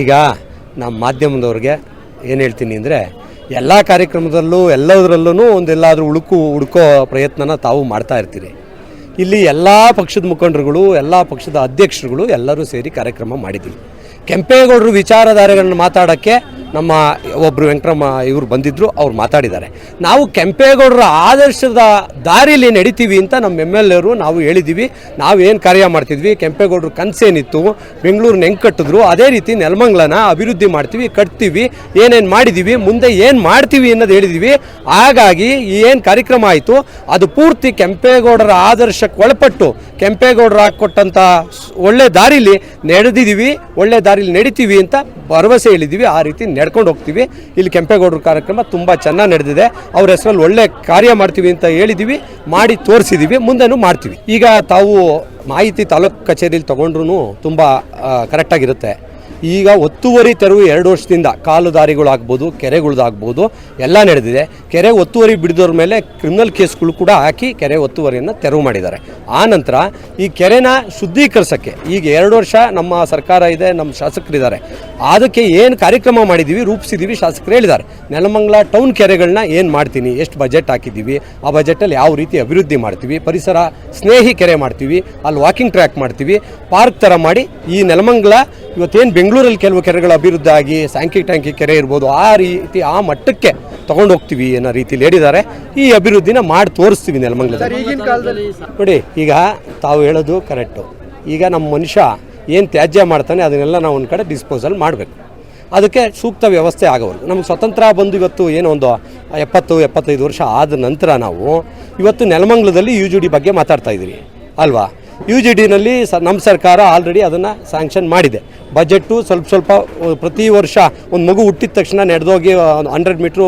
ಈಗ ನಮ್ಮ ಮಾಧ್ಯಮದವ್ರಿಗೆ ಏನು ಹೇಳ್ತೀನಿ ಅಂದರೆ ಎಲ್ಲ ಕಾರ್ಯಕ್ರಮದಲ್ಲೂ ಎಲ್ಲದರಲ್ಲೂ ಒಂದೆಲ್ಲಾದರೂ ಹುಡುಕು ಹುಡುಕೋ ಪ್ರಯತ್ನನ ತಾವು ಮಾಡ್ತಾ ಇರ್ತೀರಿ. ಇಲ್ಲಿ ಎಲ್ಲ ಪಕ್ಷದ ಮುಖಂಡರುಗಳು, ಎಲ್ಲ ಪಕ್ಷದ ಅಧ್ಯಕ್ಷರುಗಳು ಎಲ್ಲರೂ ಸೇರಿ ಕಾರ್ಯಕ್ರಮ ಮಾಡಿದ್ದೀವಿ. ಕೆಂಪೇಗೌಡರು ವಿಚಾರಧಾರೆಗಳನ್ನ ಮಾತಾಡೋಕ್ಕೆ ನಮ್ಮ ಒಬ್ಬರು ವೆಂಕಟರಮ್ಮ ಇವರು ಬಂದಿದ್ದರು ಅವ್ರು ಮಾತಾಡಿದ್ದಾರೆ. ನಾವು ಕೆಂಪೇಗೌಡರ ಆದರ್ಶದ ದಾರಿಲಿ ನಡಿತೀವಿ ಅಂತ ನಮ್ಮ ಎಂ ಎಲ್ ಎರು ನಾವು ಹೇಳಿದ್ದೀವಿ ನಾವೇನು ಕಾರ್ಯ ಮಾಡ್ತಿದ್ವಿ? ಕೆಂಪೇಗೌಡರು ಕನಸೇನಿತ್ತು ಬೆಂಗಳೂರನ್ನ ಹೆಂಗೆ ಕಟ್ಟಿದ್ರು, ಅದೇ ರೀತಿ ನೆಲಮಂಗ್ಲನ ಅಭಿವೃದ್ಧಿ ಮಾಡ್ತೀವಿ, ಕಟ್ತೀವಿ, ಏನೇನು ಮಾಡಿದ್ದೀವಿ ಮುಂದೆ ಏನು ಮಾಡ್ತೀವಿ ಅನ್ನೋದು ಹೇಳಿದ್ದೀವಿ ಹಾಗಾಗಿ ಏನು ಕಾರ್ಯಕ್ರಮ ಆಯಿತು, ಅದು ಪೂರ್ತಿ ಕೆಂಪೇಗೌಡರ ಆದರ್ಶಕ್ಕೆ ಒಳಪಟ್ಟು, ಕೆಂಪೇಗೌಡರು ಹಾಕ್ಕೊಟ್ಟಂಥ ಒಳ್ಳೆ ದಾರಿಲಿ ನಡೆದಿದ್ದೀವಿ ಒಳ್ಳೆ ದಾರಿಲಿ ನಡಿತೀವಿ ಅಂತ ಭರವಸೆ ಹೇಳಿದ್ದೀವಿ ಆ ರೀತಿ ನಡ್ಕೊಂಡು ಹೋಗ್ತೀವಿ. ಇಲ್ಲಿ ಕೆಂಪೇಗೌಡರ ಕಾರ್ಯಕ್ರಮ ತುಂಬ ಚೆನ್ನಾಗಿ ನಡೆದಿದೆ. ಅವ್ರ ಹೆಸರಲ್ಲಿ ಒಳ್ಳೆ ಕಾರ್ಯ ಮಾಡ್ತೀವಿ ಅಂತ ಹೇಳಿದ್ದೀವಿ ಮಾಡಿ ತೋರಿಸಿದ್ದೀವಿ ಮುಂದೆನೂ ಮಾಡ್ತೀವಿ. ಈಗ ತಾವು ಮಾಹಿತಿ ತಾಲೂಕು ಕಚೇರಿಲಿ ತೊಗೊಂಡ್ರು ತುಂಬ ಕರೆಕ್ಟಾಗಿರುತ್ತೆ ಈಗ ಒತ್ತುವರಿ ತೆರವು ಎರಡು ವರ್ಷದಿಂದ ಕಾಲು ದಾರಿಗಳಾಗ್ಬೋದು ಕೆರೆಗಳ್ದಾಗ್ಬೋದು, ಎಲ್ಲ ನಡೆದಿದೆ. ಕೆರೆ ಒತ್ತುವರಿ ಬಿಡಿದವ್ರ ಮೇಲೆ ಕ್ರಿಮಿನಲ್ ಕೇಸ್ಗಳು ಕೂಡ ಹಾಕಿ ಕೆರೆ ಒತ್ತುವರಿಯನ್ನು ತೆರವು ಮಾಡಿದ್ದಾರೆ. ಆ ನಂತರ ಈ ಕೆರೆನ ಶುದ್ಧೀಕರಿಸೋಕ್ಕೆ ಈಗ ಎರಡು ವರ್ಷ ನಮ್ಮ ಸರ್ಕಾರ ಇದೆ, ನಮ್ಮ ಶಾಸಕರಿದ್ದಾರೆ. ಅದಕ್ಕೆ ಏನು ಕಾರ್ಯಕ್ರಮ ಮಾಡಿದ್ದೀವಿ ರೂಪಿಸಿದ್ದೀವಿ ಶಾಸಕರು ಹೇಳಿದ್ದಾರೆ. ನೆಲಮಂಗಲ ಟೌನ್ ಕೆರೆಗಳನ್ನ ಏನು ಮಾಡ್ತೀನಿ, ಎಷ್ಟು ಬಜೆಟ್ ಹಾಕಿದ್ದೀವಿ, ಆ ಬಜೆಟಲ್ಲಿ ಯಾವ ರೀತಿ ಅಭಿವೃದ್ಧಿ ಮಾಡ್ತೀವಿ, ಪರಿಸರ ಸ್ನೇಹಿ ಕೆರೆ ಮಾಡ್ತೀವಿ, ಅಲ್ಲಿ ವಾಕಿಂಗ್ ಟ್ರ್ಯಾಕ್ ಮಾಡ್ತೀವಿ, ಪಾರ್ಕ್ ಥರ ಮಾಡಿ ಈ ನೆಲಮಂಗಲ ಇವತ್ತೇನು ಬೆಂಗಳೂರಲ್ಲಿ ಕೆಲವು ಕೆರೆಗಳ ಅಭಿವೃದ್ಧಿ ಆಗಿ ಸ್ಯಾಂಕಿ ಟ್ಯಾಂಕಿ ಕೆರೆ ಇರ್ಬೋದು ಆ ರೀತಿ ಆ ಮಟ್ಟಕ್ಕೆ ತಗೊಂಡು ಹೋಗ್ತೀವಿ ಅನ್ನೋ ರೀತಿಲಿ ಹೇಳಿದ್ದಾರೆ. ಈ ಅಭಿವೃದ್ಧಿನ ಮಾಡಿ ತೋರಿಸ್ತೀವಿ ನೆಲಮಂಗಲದಲ್ಲಿ. ಈಗಿನ ಕಾಲದಲ್ಲಿ ನೋಡಿ ಈಗ ತಾವು ಹೇಳೋದು ಕರೆಕ್ಟು. ಈಗ ನಮ್ಮ ಮನುಷ್ಯ ಏನು ತ್ಯಾಜ್ಯ ಮಾಡ್ತಾನೆ ಅದನ್ನೆಲ್ಲ ನಾವು ಒಂದು ಕಡೆ ಡಿಸ್ಪೋಸಲ್ ಮಾಡಬೇಕು. ಅದಕ್ಕೆ ಸೂಕ್ತ ವ್ಯವಸ್ಥೆ ಆಗೋದು ನಮಗೆ ಸ್ವತಂತ್ರ ಬಂದು ಇವತ್ತು ಏನೋ ಒಂದು ಎಪ್ಪತ್ತು ಎಪ್ಪತ್ತೈದು ವರ್ಷ ಆದ ನಂತರ ನಾವು ಇವತ್ತು ನೆಲಮಂಗಲದಲ್ಲಿ ಯು ಜಿ ಡಿ ಬಗ್ಗೆ ಮಾತಾಡ್ತಾ ಇದ್ದೀವಿ ಅಲ್ವಾ? ಯು ಜಿ ಡಿನಲ್ಲಿ ಸ ನಮ್ಮ ಸರ್ಕಾರ ಆಲ್ರೆಡಿ ಅದನ್ನು ಸ್ಯಾಂಕ್ಷನ್ ಮಾಡಿದೆ. ಬಜೆಟ್ಟು ಸ್ವಲ್ಪ ಸ್ವಲ್ಪ ಪ್ರತಿ ವರ್ಷ ಒಂದು ಮಗು ಹುಟ್ಟಿದ ತಕ್ಷಣ ನಡೆದೋಗಿ ಹಂಡ್ರೆಡ್ ಮೀಟ್ರು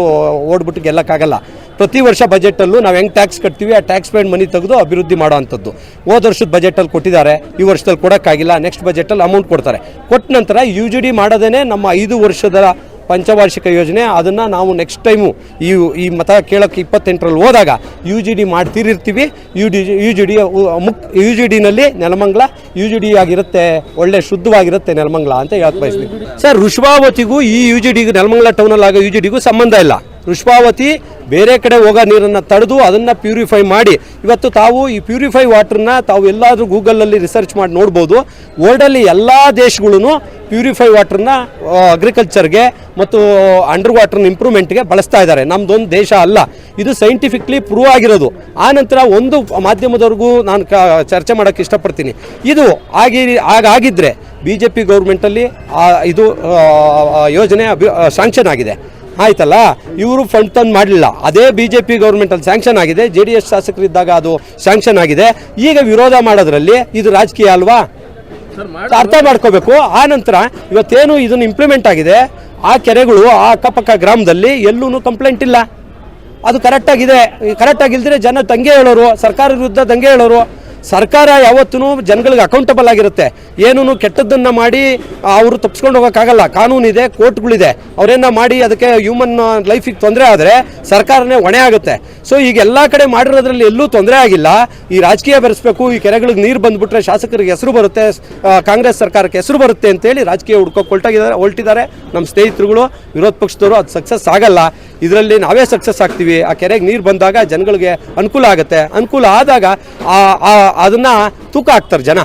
ಓಡ್ಬಿಟ್ಟು ಗೆಲ್ಲಕ್ಕಾಗಲ್ಲ. ಪ್ರತಿ ವರ್ಷ ಬಜೆಟಲ್ಲೂ ನಾವು ಹೆಂಗೆ ಟ್ಯಾಕ್ಸ್ ಕಟ್ತೀವಿ, ಆ ಟ್ಯಾಕ್ಸ್ ಪೇಡ್ ಮನಿ ತೆಗೆದು ಅಭಿವೃದ್ಧಿ ಮಾಡೋ ಅಂಥದ್ದು ಹೋದ ವರ್ಷದ ಬಜೆಟಲ್ಲಿ ಕೊಟ್ಟಿದ್ದಾರೆ, ಈ ವರ್ಷದಲ್ಲಿ ಕೊಡೋಕ್ಕಾಗಿಲ್ಲ ನೆಕ್ಸ್ಟ್ ಬಜೆಟಲ್ಲಿ ಅಮೌಂಟ್ ಕೊಡ್ತಾರೆ. ಕೊಟ್ಟ ನಂತರ ಯು ಜಿ ಡಿ ಮಾಡೋದೇ ನಮ್ಮ ಐದು ವರ್ಷದ ಪಂಚವಾರ್ಷಿಕ ಯೋಜನೆ, ಅದನ್ನು ನಾವು ನೆಕ್ಸ್ಟ್ ಟೈಮು ಈ ಈ ಮತ ಕೇಳೋಕ್ಕೆ ಇಪ್ಪತ್ತೆಂಟರಲ್ಲಿ ಹೋದಾಗ U G D ಮಾಡ್ತಿರಿರ್ತೀವಿ. U D U G D ಮುಕ್ ಯು ಜಿ ಡಿನಲ್ಲಿ ನೆಲಮಂಗ್ಲ ಯು ಜಿ ಡಿ ಆಗಿರುತ್ತೆ, ಒಳ್ಳೆ ಶುದ್ಧವಾಗಿರುತ್ತೆ ನೆಲಮಂಗಲ ಅಂತ ಹೇಳಕ್ ಬಯಸ್ತೀವಿ ಸರ್ ಋಷಭಾವತಿಗೂ ಈ ಯು ಜಿ ಡಿಗೂ ನೆಲಮಂಗಲ ಟೌನಲ್ಲಿ ಆಗೋ ಯು ಜಿ ಡಿಗೂ ಸಂಬಂಧ ಇಲ್ಲ. ಋಷಭಾವತಿ ಬೇರೆ ಕಡೆ ಹೋಗೋ ನೀರನ್ನು ತಡೆದು ಅದನ್ನು ಪ್ಯೂರಿಫೈ ಮಾಡಿ. ಇವತ್ತು ತಾವು ಈ ಪ್ಯೂರಿಫೈ ವಾಟ್ರನ್ನ ತಾವು ಎಲ್ಲಾದರೂ ಗೂಗಲಲ್ಲಿ ರಿಸರ್ಚ್ ಮಾಡಿ ನೋಡ್ಬೋದು. ವರ್ಲ್ಡಲ್ಲಿ ಎಲ್ಲ ದೇಶಗಳೂ ಪ್ಯೂರಿಫೈ ವಾಟರ್ನ ಅಗ್ರಿಕಲ್ಚರ್ಗೆ ಮತ್ತು ಅಂಡರ್ ವಾಟರ್ನ ಇಂಪ್ರೂವ್ಮೆಂಟ್ಗೆ ಬಳಸ್ತಾ ಇದ್ದಾರೆ. ನಮ್ಮದೊಂದು ದೇಶ ಅಲ್ಲ. ಇದು ಸೈಂಟಿಫಿಕ್ಲಿ ಪ್ರೂವ್ ಆಗಿರೋದು. ಆ ನಂತರ ಒಂದು ಮಾಧ್ಯಮದವರೆಗೂ ನಾನು ಕ, ಚರ್ಚೆ ಮಾಡೋಕ್ಕೆ ಇಷ್ಟಪಡ್ತೀನಿ. ಇದು ಆಗಿ ಹಾಗಾಗಿದ್ದರೆ ಬಿ ಜೆ ಪಿ ಗೌರ್ಮೆಂಟಲ್ಲಿ ಇದು ಯೋಜನೆ ಅಭಿ ಶಾಂಕ್ಷನ್ ಆಗಿದೆ. ಆಯ್ತಲ್ಲ? ಇವರು ಫಂಡ್ ತಂದು ಮಾಡಲಿಲ್ಲ. ಅದೇ ಬಿ ಜೆ ಪಿ ಗೌರ್ಮೆಂಟಲ್ಲಿ ಸ್ಯಾಂಕ್ಷನ್ ಆಗಿದೆ. ಜೆ ಡಿ ಎಸ್ ಶಾಸಕರಿದ್ದಾಗ ಅದು ಸ್ಯಾಂಕ್ಷನ್ ಆಗಿದೆ. ಈಗ ವಿರೋಧ ಮಾಡೋದ್ರಲ್ಲಿ ಇದು ರಾಜಕೀಯ ಅಲ್ವಾ? ಅರ್ಥ ಮಾಡ್ಕೋಬೇಕು. ಆ ನಂತರ ಇವತ್ತೇನು ಇದನ್ನು ಇಂಪ್ಲಿಮೆಂಟ್ ಆಗಿದೆ, ಆ ಕೆರೆಗಳು ಆ ಅಕ್ಕಪಕ್ಕ ಗ್ರಾಮದಲ್ಲಿ ಎಲ್ಲೂ ಕಂಪ್ಲೇಂಟ್ ಇಲ್ಲ. ಅದು ಕರೆಕ್ಟಾಗಿದೆ ಕರೆಕ್ಟಾಗಿಲ್ದಿರೆ ಜನ ದಂಗೆ ಹೇಳೋರು ಸರ್ಕಾರ ವಿರುದ್ಧ ದಂಗೆ ಹೇಳೋರು. ಸರ್ಕಾರ ಯಾವತ್ತೂ ಜನಗಳಿಗೆ ಅಕೌಂಟಬಲ್ ಆಗಿರುತ್ತೆ. ಏನೂ ಕೆಟ್ಟದ್ದನ್ನು ಮಾಡಿ ಅವರು ತಪ್ಪಿಸ್ಕೊಂಡು ಹೋಗೋಕ್ಕಾಗಲ್ಲ. ಕಾನೂನಿದೆ, ಕೋರ್ಟ್ಗಳಿದೆ. ಅವರೇನ ಮಾಡಿ ಅದಕ್ಕೆ ಹ್ಯೂಮನ್ ಲೈಫಿಗೆ ತೊಂದರೆ ಆದರೆ ಸರ್ಕಾರನೇ ಹೊಣೆ ಆಗುತ್ತೆ. ಸೊ ಈಗ ಎಲ್ಲ ಕಡೆ ಮಾಡಿರೋದ್ರಲ್ಲಿ ಎಲ್ಲೂ ತೊಂದರೆ ಆಗಿಲ್ಲ. ಈ ರಾಜಕೀಯ ಬೆರೆಸ್ಬೇಕು, ಈ ಕೆರೆಗಳಿಗೆ ನೀರು ಬಂದ್ಬಿಟ್ರೆ ಶಾಸಕರಿಗೆ ಹೆಸರು ಬರುತ್ತೆ ಕಾಂಗ್ರೆಸ್ ಸರ್ಕಾರಕ್ಕೆ ಹೆಸರು ಬರುತ್ತೆ ಅಂತೇಳಿ ರಾಜಕೀಯ ಹುಡ್ಕೋಕೆ ಹೊಲ್ಟಾಗಿದ್ದಾರೆ ಹೊಲ್ಟಿದ್ದಾರೆ. ನಮ್ಮ ಸ್ನೇಹಿತರುಗಳು, ವಿರೋಧ ಪಕ್ಷದವರು, ಅದು ಸಕ್ಸಸ್ ಆಗಲ್ಲ. ಇದರಲ್ಲಿ ನಾವೇ ಸಕ್ಸಸ್ ಆಗ್ತೀವಿ. ಆ ಕೆರೆಗೆ ನೀರು ಬಂದಾಗ ಜನಗಳಿಗೆ ಅನುಕೂಲ ಆಗುತ್ತೆ. ಅನುಕೂಲ ಆದಾಗ ಅದನ್ನ ತೂಕ ಹಾಕ್ತಾರೆ ಜನ.